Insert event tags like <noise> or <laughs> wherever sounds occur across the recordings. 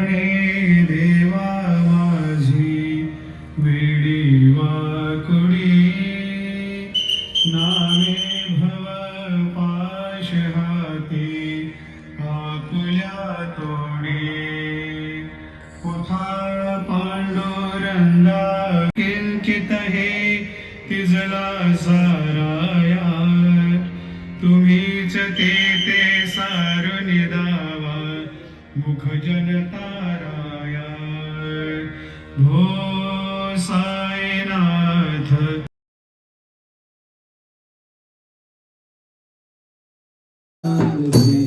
Amen. आई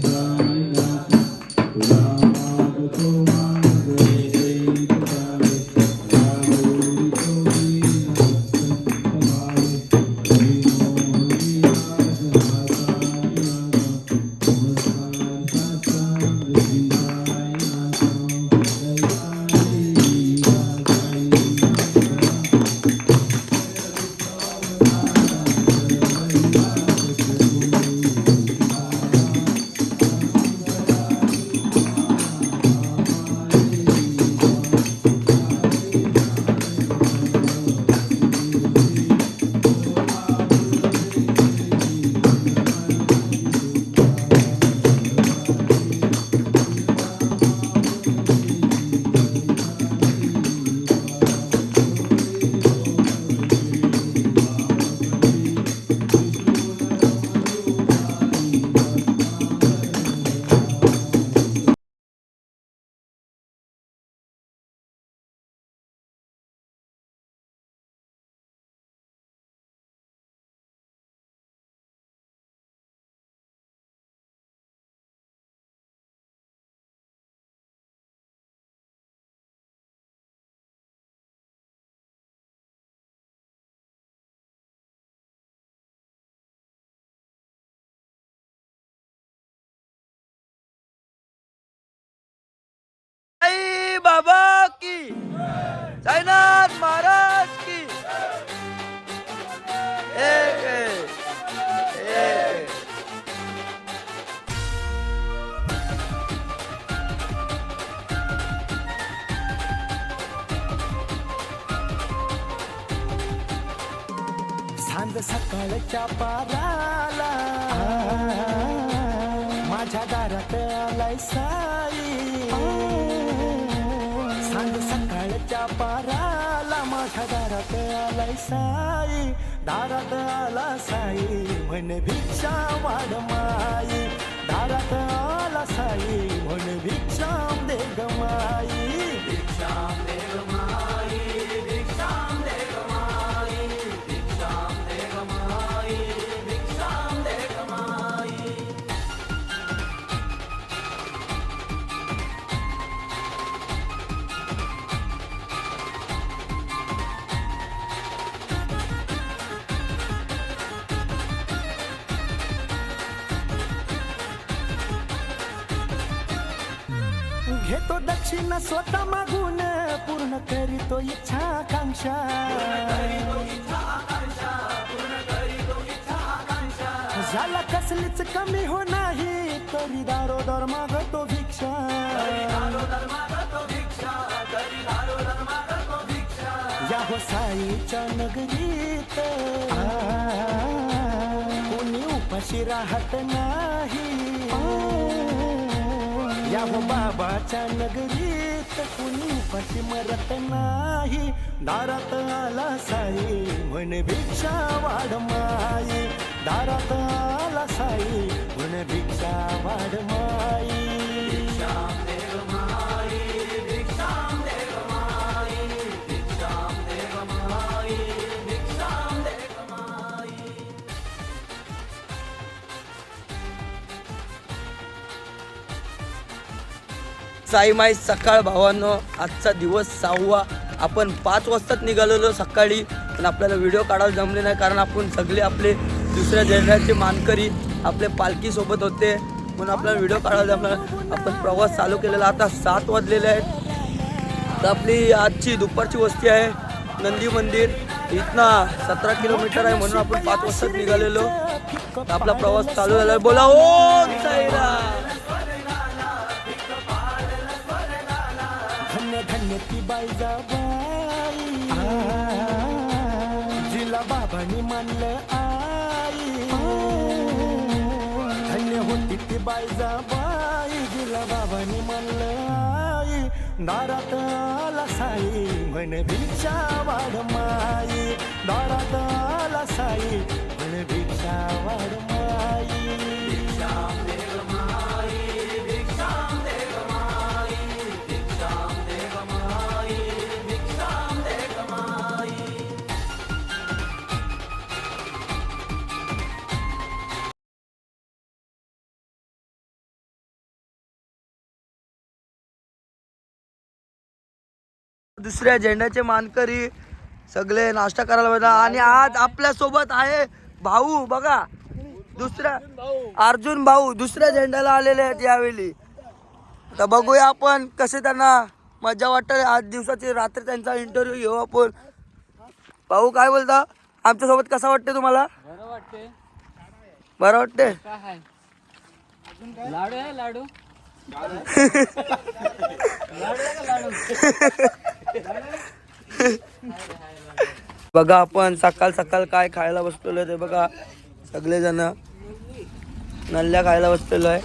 बाबा की साईनाथ महाराज की एक एक सांज सकाळच्या पाराला. माझ्या दारात आलाय साय पाराला माझ्या दारात आलाय साई दारात आला साई म्हण भिक्षा वाढ माई. दारात आला साई म्हण भिक्षा दे गमाई भिक्षाम दे गमाई घेतो स्वतः मागून पूर्ण करीतो इच्छा आकांक्षा झाला कसलीच कमी हो नाही तरी दारोदर मागतो भिक्षा. या हो साईच्या नगरीत कोणी उपाशी राहत नाही. या हो बाबाच्या नगरीत कुणी उपाशी मरत नाही. दारात आला साई म्हण भिक्षा वाढ माई. दारात आला साई म्हण भिक्षा वाढ माई भिक्षाम माई. साईमाई सकाळ भावांनो आजचा दिवस सहावा. आपण पाच वाजताच निघालेलो सकाळी पण आपल्याला व्हिडिओ काढायला जमले नाही कारण आपण सगळे आपले दुसऱ्या जिल्ह्याचे मानकरी आपले पालखीसोबत होते. म्हणून आपल्याला व्हिडिओ काढायला जमला आपण प्रवास चालू केलेला आता सात वाजलेले आहेत. तर आपली आजची दुपारची वस्ती आहे नंदी मंदिर. इथना सतरा किलोमीटर आहे म्हणून आपण पाच वाजताच निघालेलो. आपला प्रवास चालू झाला बोला ओ साईराम ती बाईजाबाई जिला बाबांनी मानलं आई. धन्य होती ती बाईजाबाई जिला बाबांनी मानलं आई. दारात आला साई. म्हण भिक्षा वाढ माई. दारात आला साई. म्हण भिक्षा वाढ माई. दुसऱ्या झेंड्याचे मानकरी सगळे नाश्ता करायला पाहिजे आणि आज आपल्यासोबत आहे भाऊ बघा. दुसऱ्या अर्जुन भाऊ दुसऱ्या झेंड्याला आलेले आहेत यावेळी. तर बघूया आपण कसे त्यांना मजा वाटते. आज दिवसाची रात्री त्यांचा इंटरव्ह्यू घेऊ आपण. भाऊ काय बोलता? आमच्यासोबत कसा वाटते तुम्हाला? बरं वाटते बरं वाटते लाडू आहे लाडू. <laughs> बघा आपण सकाळ सकाळ काय खायला बसलेलो ते बघा. सगळेजण नल्ल्या खायला बसलेलो आहे.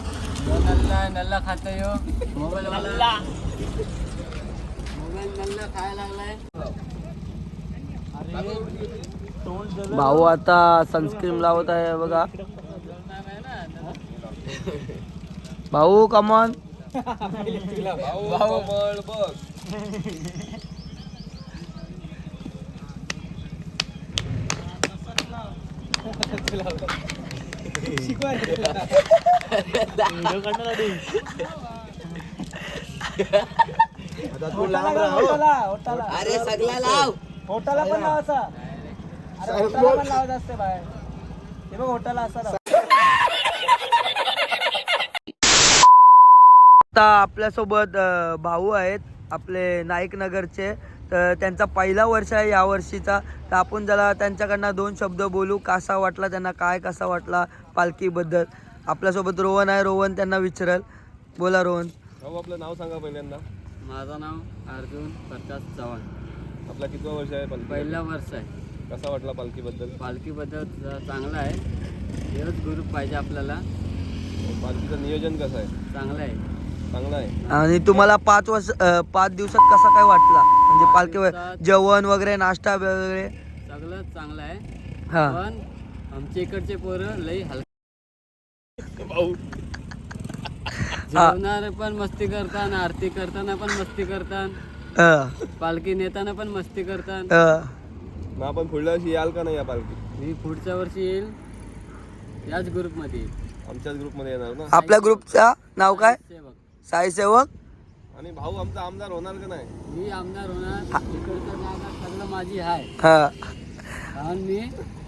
नल्ला नल्ला यो मोबाईल मोबाईल नल्ला खायला लागलाय भाऊ आता सनस्क्रीन लावत आहे बघा. भाऊ कमॉन अरे सगळा लाव. होटाला पण लावायचा. अरे होटाला पण लावत असते बाहेर. हे बघ होटाला असा लाव. आता आपल्यासोबत भाऊ आहेत आपले नाईक नगरचे. तर त्यांचा पहिला वर्ष आहे या वर्षीचा. तर आपण जरा त्यांच्याकडनं दोन शब्द बोलू. कसा वाटला त्यांना? काय कसा वाटला पालखीबद्दल? आपल्यासोबत रोहन आहे. रोहन त्यांना विचारल. बोला रोहन. भाऊ आपलं नाव सांगा पहिल्यांदा. माझं नाव अर्जुन प्रकाश चव्हाण. आपला कितवा वर्ष आहे पालखी पहिला वर्ष आहे. कसा वाटला पालखीबद्दल? पालखीबद्दल चांगला आहे. हेच ग्रुप पाहिजे आपल्याला. पालखीचं नियोजन कसं आहे? चांगलं आहे. चांगलं आहे. आणि तुम्हाला पाच वर्ष पाच दिवसात कसा काय वाटला? म्हणजे पालखी जेवण वगैरे नाश्ता वगैरे? सगळं चांगलं आहे. हा. पण आमच्या इकडचे पोरं लई हलका जेवणार पण मस्ती करतात आरती करताना पण मस्ती करतात पालखी नेताना पण मस्ती करतात. मग आपण पुढल्या वर्षी याल का नाही या पालखी? मी पुढच्या वर्षी येईल. याच ग्रुपमध्ये येईल. आमच्याच ग्रुपमध्ये येणार ना? आपल्या ग्रुपचा नाव काय? सेवक साई सेवक? आणि भाऊ आमचा आमदार होणार का नाही? मी आमदार होणार. इकडचं जागा सगळं माझी आहे हा. कारण मी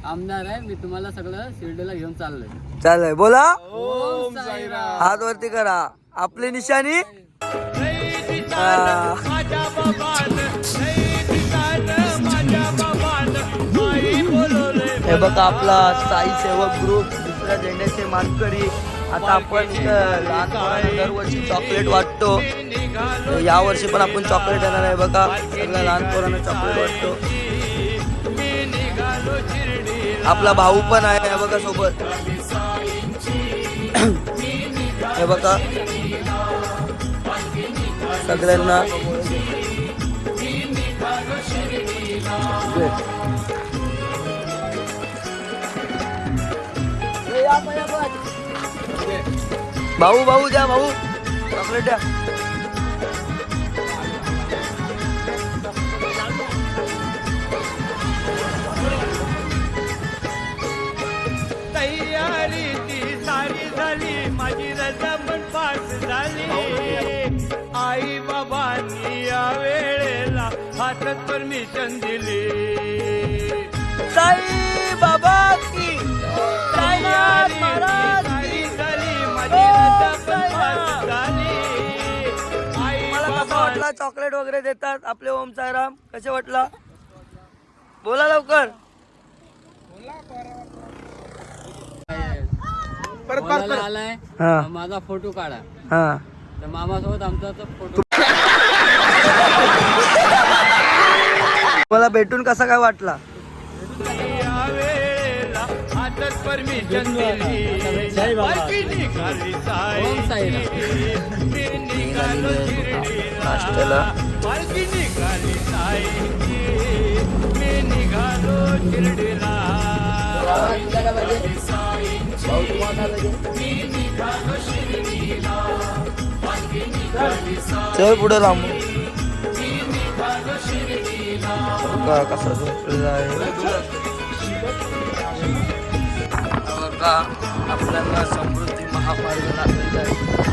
आमदार आहे. मी तुम्हाला सगळं शिर्डीला घेऊन चाललोय. चालेल बोला. ओम साईराम. हात वरती करा. आपली निशाणी? हा. हे बघा आपला साई सेवक ग्रुप दुसऱ्या झेंड्याचे मानकरी. आता आपण लहान दरवर्षी चॉकलेट वाटतो. यावर्षी या वर्षी पण आपण चॉकलेट येणार आहे बघा. सगळ्या लहान पोरांना चॉकलेट वाटतो. आपला भाऊ पण आहे हे बघा सोबत. हे बघा. सगळ्यांना. भाऊ भाऊ द्या भाऊ. चॉकलेट द्या. तयारी ती सारी झाली माझी रजा पण पास झाली. आई बाबांनी या वेळेला हातात परमिशन दिली. साई बाबा की तयारी. चॉकलेट वगैरे देतात आपले ओम साईराम. कसे वाटला? बोला लवकर. बोलायला आलाय हा. माझा फोटो काढा. हा. तर मामासोबत आमचा तो फोटो <laughs> मला भेटून कसा काय वाटला? हातात परमिशन दिली. निघाली. मी निघालो. शिर्डीला पालखी निघाली साईची मी निघालो शिर्डीला. चल पुढे लांब बघा कसा झोपलेला आपल्याला समृद्धी महामार्ग लागलेला आहे?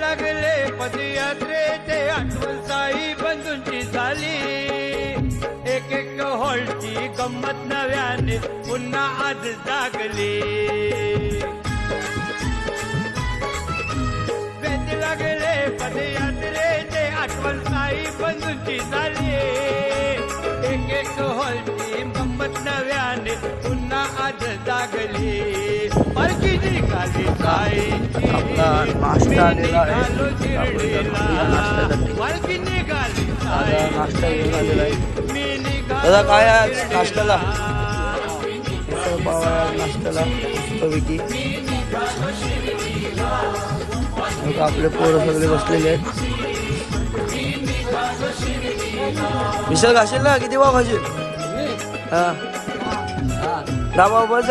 लागले पदयात्रेचे आठवण साई बंधूंची झाली. एक एक हॉलची गंमत नव्याने पुन्हा आज जागली. लागले पदयात्रेचे आठवण साई बंधूंची झाली. एक एक हॉलची गंमत नव्याने पुन्हा आज जागली. पालखी निघाली साईची. निघालो शिर्डीला. पालखी निघाली मी निघालो दादा काय नाश्त्याला? नाश्त्याला. मग आपले पोरं सगळे बसलेले आहेत. मिसळ घाशील ना? किती भाव घाशील हा. दहा भाव बस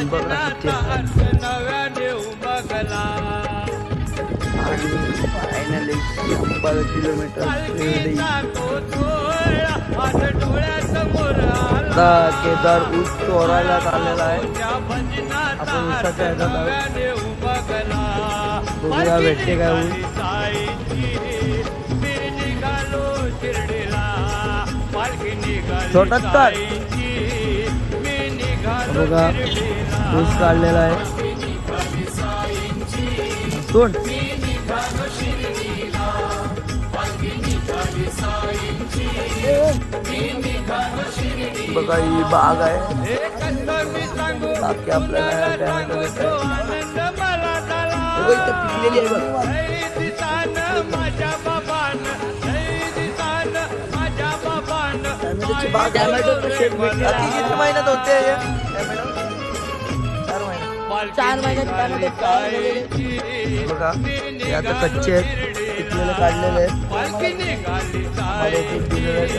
भाऊच्या भजनाचा आणि फायनली शंभर किलोमीटर आता केदार ऊस चोरायला आलेला आहे आपण ह्याच्यात आहोत. बघूया भेटते काय ऊस. छोटाच बघा ऊस काढलेला आहे. सोड बघा ही बाग आहे. बाकी आपल्याला टॅमॅटो पिकलेली आहे बाग भेटलं आता किती महिन्यात होते? टॅमॅटो चार महिन्यात बघा हे आता कच्चे आहेत पिकलेले काढलेले आहेत.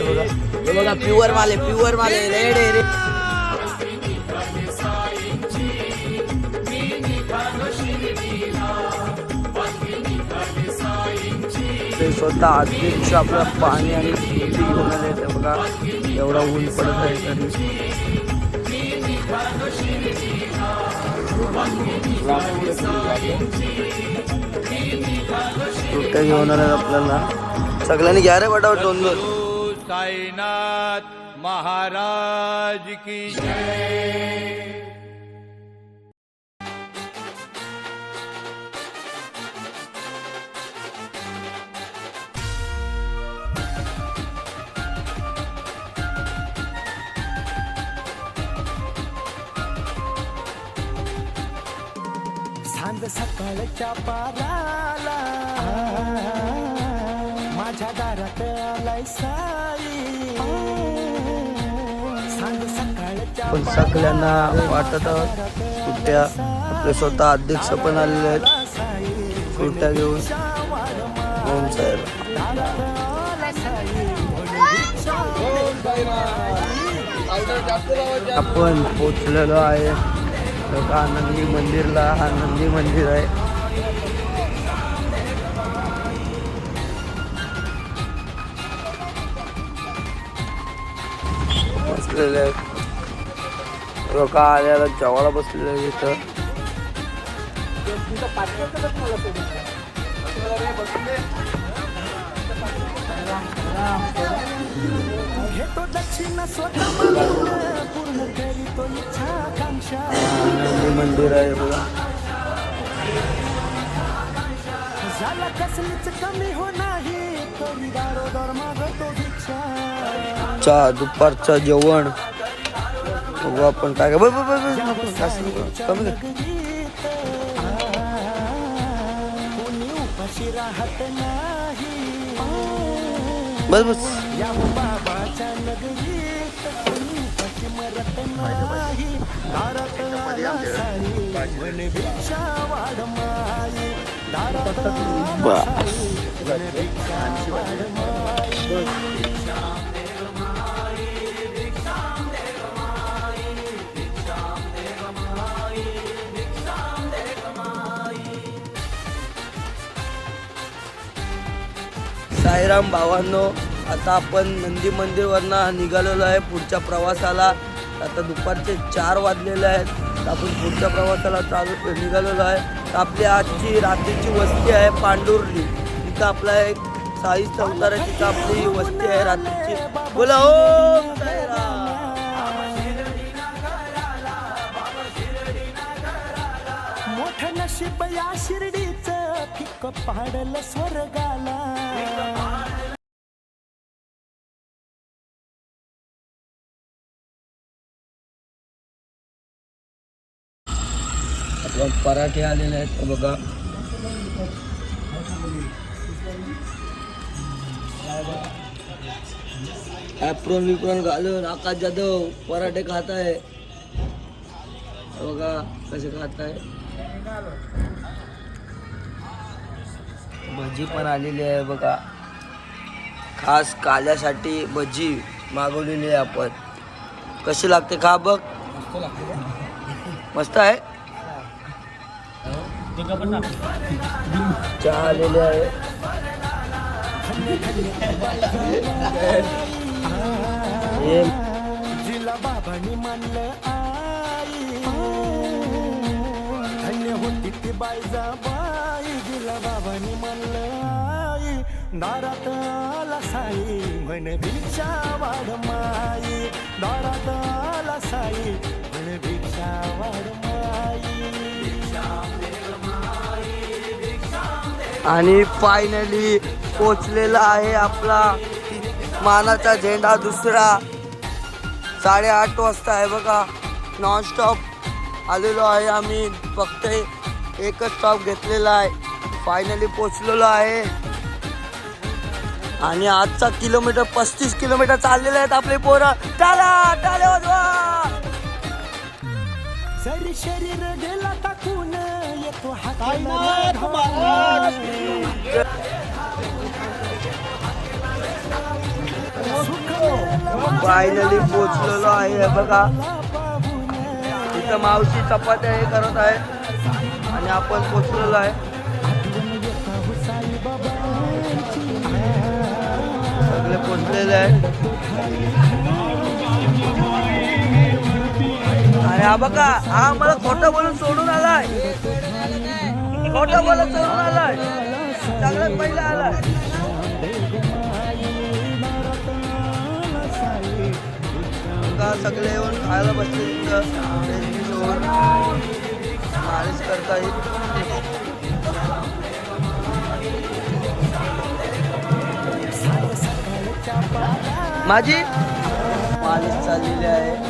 बघा. हे बघा प्युअर माल आहे प्युअर माल आहे रेड आहे ते स्वतः अध्यक्ष आपलं पाणी आणि शेती घेऊन आले ते बघा. एवढा ऊन पडत आहे तरी. सुट्ट्या घेऊन आपल्याला? सगळ्यांनी घ्या रे पटापट दोन दोन. साईनाथ महाराज की जय. सकाळच्या पाराला माझ्या दारात आलाय साई. सकाळच्या पण सगळ्यांना वाटत सुट्ट्या आपले स्वतः अध्यक्ष पण आलेले आहेत. सुट्ट्या घेऊन ओम साहेब. आपण पोचलेलो आहे. लोक आनंदी मंदिरला आनंदी मंदिर आहे. बसलेले आहेत. लोक आल्याला जवळ बसलेले आहेत बसले घेतो दक्षिण स्वतः पूर्ण करीतो इच्छा आकांक्षा मंदिर आहे बघा. झाला कसलीच कमी हो नाही तरी दारोदार मागतो भिक्षा. चहा दुपारचं जेवण. बघू आपण काय बघ बघ. कमी नाही. बस बस. या बाबाच्या नगरीत कोणी मरत नाही दारात आला साई मन भिक्षा वाढ माई दारात आला बा. साई मन भिक्षा वाढ माई साईराम भावांनो आता आपण नंदी मंदिरवरनं निघालेलो आहे पुढच्या प्रवासाला. आता दुपारचे चार वाजलेले आहेत. तर आपण पुढच्या प्रवासाला चालू निघालेलो आहे. तर आपली आजची रात्रीची वस्ती आहे पांडुर्ली. तिथं आपला एक साई चौतार आहे तिथं आपली वस्ती आहे रात्रीची. बोला हो साईराम मोठं शिर्डीचं फिक पाडल स्वर्गाला. पराठे आलेले आहेत. बघा. ॲप्रोन विप्रोन घालून आकाश जाधव पराठे खात आहे बघा कसे खात आहे भजी पण आलेली आहे बघा. खास काल्यासाठी भजी मागवलेली आहे आपण. कशी लागते खा बघ. मस्त आहे? चहा आलेले आहे जिला बाबांनी मानलं आई धन्य होती ती बाईजा बाई जिला बाबांनी मानलं आई दारात आला साई म्हण भिक्षा वाढ माई दारात आला साई म्हण भिक्षा वाढ माई. आणि फायनली पोचलेला आहे आपला मानाचा झेंडा दुसरा. साडेआठ वाजता आहे बघा. नॉनस्टॉप आलेलो आहे आम्ही. फक्त एकच स्टॉप घेतलेला आहे. फायनली पोचलेलो आहे. आणि आजचा किलोमीटर पस्तीस किलोमीटर चाललेले आहेत आपले पोरं. टाला टाले वाजवा! जरी शरीर गेला टाकून येतो फायनली पोचलेलो आहे हे बघा. तिथं मावशी चपात्या हे करत आहे. आणि आपण पोचलेलो आहे. सगळे पोचलेले आहे. हा बघा हा मला खोटं बोलून सोडून आलाय. खोटं बोलून सोडून आलाय. सगळ्यात पहिला आलाय. का सगळे येऊन खायला बसले तिथं मालिश करता येईल. माझी मालिश चाललेली आहे.